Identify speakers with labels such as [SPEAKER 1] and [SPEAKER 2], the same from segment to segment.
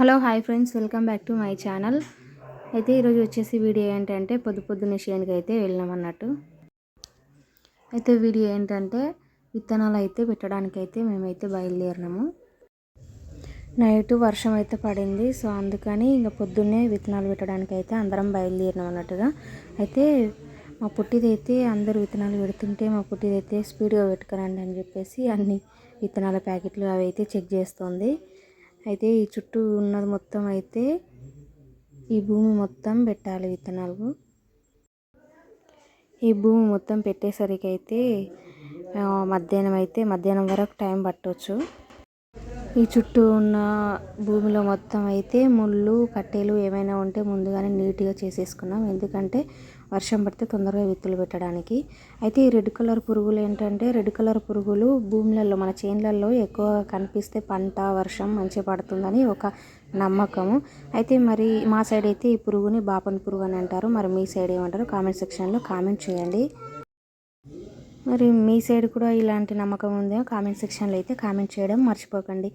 [SPEAKER 1] Hello hi friends. Welcome back to my channel. అయితే ఈరోజు వచ్చేసి వీడియో ఏంటంటే పొద్దు పొద్దున్న షేన్కి అయితే వెళ్ళినామన్నట్టు అయితే వీడియో ఏంటంటే విత్తనాలు అయితే పెట్టడానికి అయితే మేమైతే బయలుదేరినాము. నైట్ వర్షం అయితే పడింది. సో అందుకని ఇంకా పొద్దున్నే విత్తనాలు పెట్టడానికి అయితే అందరం బయలుదేరినాం అన్నట్టుగా. అయితే మా పుట్టిదైతే అందరు విత్తనాలు పెడుతుంటే మా పుట్టిదైతే స్పీడ్గా పెట్టుకురండి అని చెప్పేసి అన్ని విత్తనాల ప్యాకెట్లు అవి అయితే చెక్ చేస్తుంది. అయితే ఈ చుట్టూ ఉన్నది మొత్తం అయితే ఈ భూమి మొత్తం పెట్టాలి విత్తనాలు ఈ భూమి మొత్తం పెట్టేసరికి అయితే మధ్యాహ్నం అయితే మధ్యాహ్నం వరకు టైం పట్టవచ్చు ఈ చుట్టూ ఉన్న భూమిలో మొత్తం అయితే ముళ్ళు కట్టెలు ఏమైనా ఉంటే ముందుగానే నీట్గా చేసేసుకున్నాం. ఎందుకంటే వర్షం పడితే తొందరగా విత్తులు పెట్టడానికి. అయితే ఈ రెడ్ కలర్ పురుగులు ఏంటంటే రెడ్ కలర్ పురుగులు భూములలో మన చేన్లలో ఎక్కువ కనిపిస్తే పంట వర్షం మంచిగా పడుతుందని ఒక నమ్మకము. అయితే మరి మా సైడ్ అయితే ఈ పురుగుని బాపన్ పురుగు అని అంటారు. మరి మీ సైడ్ ఏమంటారు? కామెంట్ సెక్షన్లో కామెంట్ చేయండి. మరి మీ సైడ్ కూడా ఇలాంటి నమ్మకం ఉందో? కామెంట్ సెక్షన్లో అయితే కామెంట్ చేయడం మర్చిపోకండి.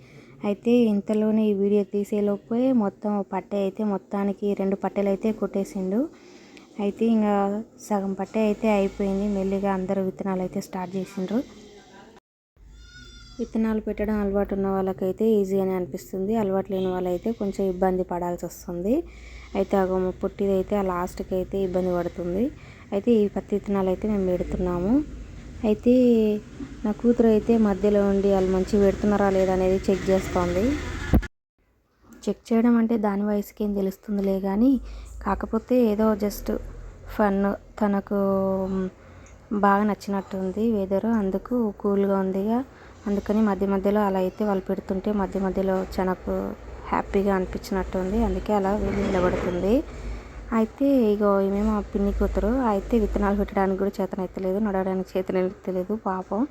[SPEAKER 1] అయితే ఇంతలోనే ఈ వీడియో తీసేలోపే మొత్తం పట్టె అయితే మొత్తానికి రెండు పట్టెలు అయితే కొట్టేసిండు. అయితే ఇంకా సగం పట్టే అయితే అయిపోయింది. మెల్లిగా అందరూ విత్తనాలు అయితే స్టార్ట్ చేసిండ్రు. విత్తనాలు పెట్టడం అలవాటు ఉన్న వాళ్ళకైతే ఈజీ అని అనిపిస్తుంది. అలవాటు లేని వాళ్ళైతే కొంచెం ఇబ్బంది పడాల్సి వస్తుంది. అయితే అగో పుట్టిది ఆ లాస్ట్కి అయితే ఇబ్బంది పడుతుంది. అయితే ఈ పత్తి విత్తనాలు అయితే మేము పెడుతున్నాము. అయితే నా కూతురు అయితే మధ్యలో ఉండి వాళ్ళు మంచిగా పెడుతున్నారా లేదా అనేది చెక్ చేస్తోంది. చెక్ చేయడం అంటే దాని వయసుకి ఏం తెలుస్తుందిలే కానీ కాకపోతే ఏదో జస్ట్ ఫన్ తనకు బాగా నచ్చినట్టుంది వెదర్ అందుకు కూల్గా ఉందిగా. అందుకని మధ్య మధ్యలో అలా అయితే వాళ్ళు పెడుతుంటే మధ్య మధ్యలో చనకు హ్యాపీగా అనిపించినట్టుంది అందుకే అలా నిలబడుతుంది. అయితే ఇగో ఏమేమో పిన్ని కూతురు అయితే విత్తనాలు పెట్టడానికి కూడా చేతనైతలేదు నడవడానికి చేతనైతే లేదు పాపం.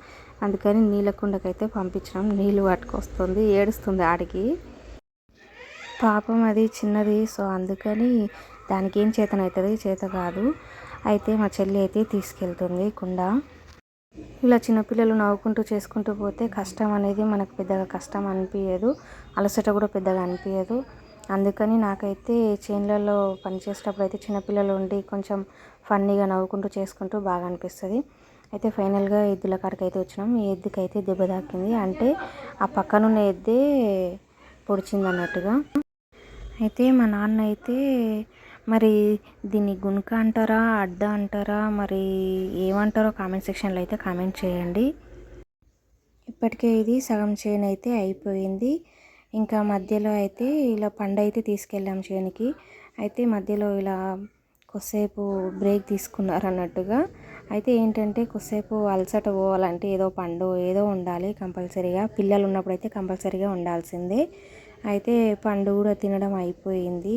[SPEAKER 1] అందుకని నీళ్ళ కుండకైతే పంపించినాం. నీళ్ళు పట్టుకొస్తుంది ఏడుస్తుంది ఆడికి. పాపం అది చిన్నది సో అందుకని దానికి ఏం చేతనవుతుంది చేత కాదు. అయితే మా చెల్లి అయితే తీసుకెళ్తుంది కుండ. ఇలా చిన్నపిల్లలు నవ్వుకుంటూ చేసుకుంటూ పోతే కష్టం అనేది మనకు పెద్దగా కష్టం అనిపించదు అలసట కూడా పెద్దగా అనిపించదు అందుకని నాకైతే చేన్లలో పనిచేసేటప్పుడు అయితే చిన్నపిల్లలు ఉండి కొంచెం ఫన్నీగా నవ్వుకుంటూ చేసుకుంటూ బాగా అనిపిస్తుంది. అయితే ఫైనల్గా ఎద్దుల కాడికి అయితే వచ్చినాం. ఈ ఎద్దుకి అయితే దెబ్బ తాకింది. అంటే ఆ పక్కనున్న ఎద్దే పొడిచింది అన్నట్టుగా అయితే మా నాన్న అయితే మరి దీన్ని గుణక అంటారా అడ్డ అంటారా మరి ఏమంటారో కామెంట్ సెక్షన్లో అయితే కామెంట్ చేయండి. ఇప్పటికే ఇది సగం చేను అయితే అయిపోయింది. ఇంకా మధ్యలో అయితే ఇలా పండు అయితే తీసుకెళ్ళాం చేనికి. అయితే మధ్యలో ఇలా కొద్దిసేపు బ్రేక్ తీసుకున్నారు అన్నట్టుగా. అయితే ఏంటంటే కొద్దిసేపు అలసట పోవాలంటే ఏదో పండు ఏదో ఉండాలి కంపల్సరీగా. పిల్లలు ఉన్నప్పుడు అయితే కంపల్సరీగా ఉండాల్సిందే. అయితే పండు కూడా తినడం అయిపోయింది.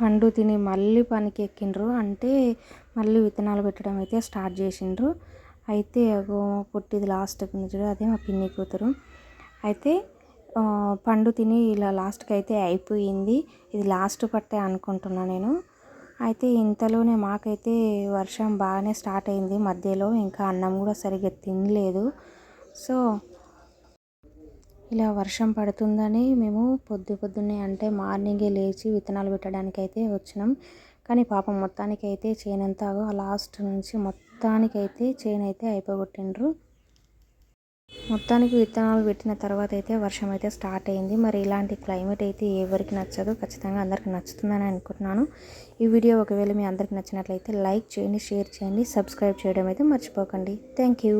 [SPEAKER 1] పండు తిని మళ్ళీ పనికి ఎక్కిండ్రు. అంటే మళ్ళీ విత్తనాలు పెట్టడం అయితే స్టార్ట్ చేసిండ్రు. అయితే పుట్టిది లాస్ట్ చూడు అదే మా పిన్ని కూతురు. అయితే పండు తిని ఇలా లాస్ట్కి అయితే అయిపోయింది. ఇది లాస్ట్ పట్టే అనుకుంటున్నా నేను. అయితే ఇంతలోనే మాకైతే వర్షం బాగానే స్టార్ట్ అయింది మధ్యలో. ఇంకా అన్నం కూడా సరిగ్గా తినలేదు. సో ఇలా వర్షం పడుతుందని మేము పొద్దు పొద్దున్నే అంటే మార్నింగే లేచి విత్తనాలు పెట్టడానికి అయితే వచ్చినాం. కానీ పాపం మొత్తానికి అయితే చేనంతా లాస్ట్ నుంచి మొత్తానికైతే చేనైతే అయిపోగొట్టిండ్రు. మొత్తానికి విత్తనాలు పెట్టిన తర్వాత అయితే వర్షం అయితే స్టార్ట్ అయింది. మరి ఇలాంటి క్లైమేట్ అయితే ఎవరికి నచ్చదు ఖచ్చితంగా అందరికి నచ్చుతుందని అనుకుంటున్నాను. ఈ వీడియో ఒకవేళ మీ అందరికి నచ్చినట్లయితే లైక్ చేయండి షేర్ చేయండి సబ్స్క్రైబ్ చేయడం అయితే మర్చిపోకండి. Thank you.